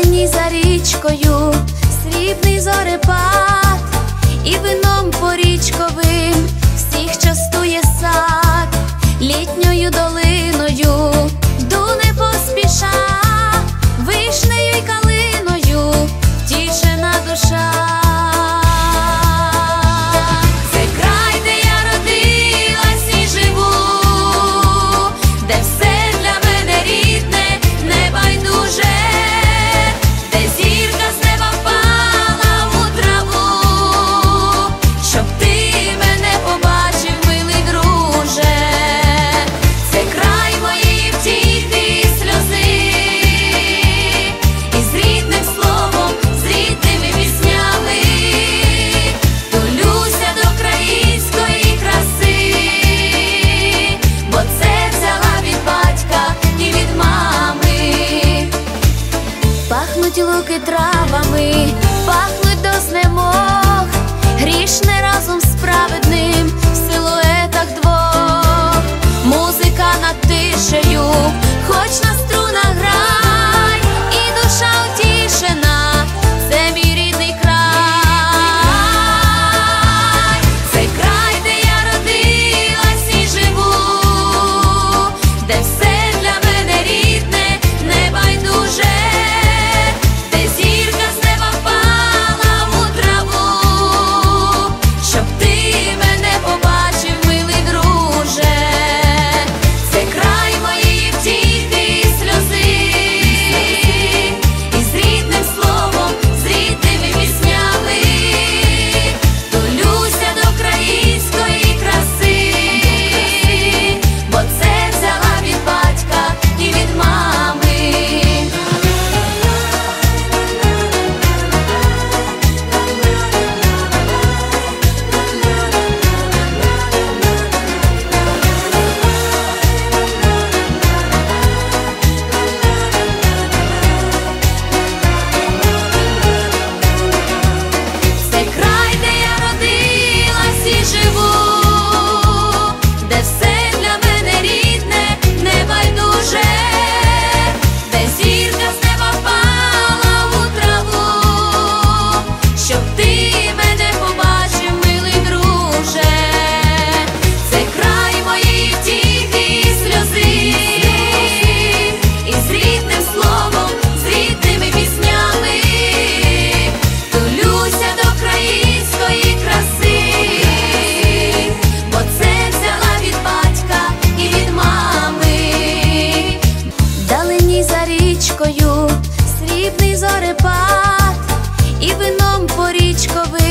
зеленій за річкою, срібний зорепад, і вином порічковим всіх частує сад, літньою долиною, дуне поспіша, вишнею й калиною, тішена душа. que trae. зорепад і вином порічковий.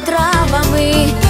травами.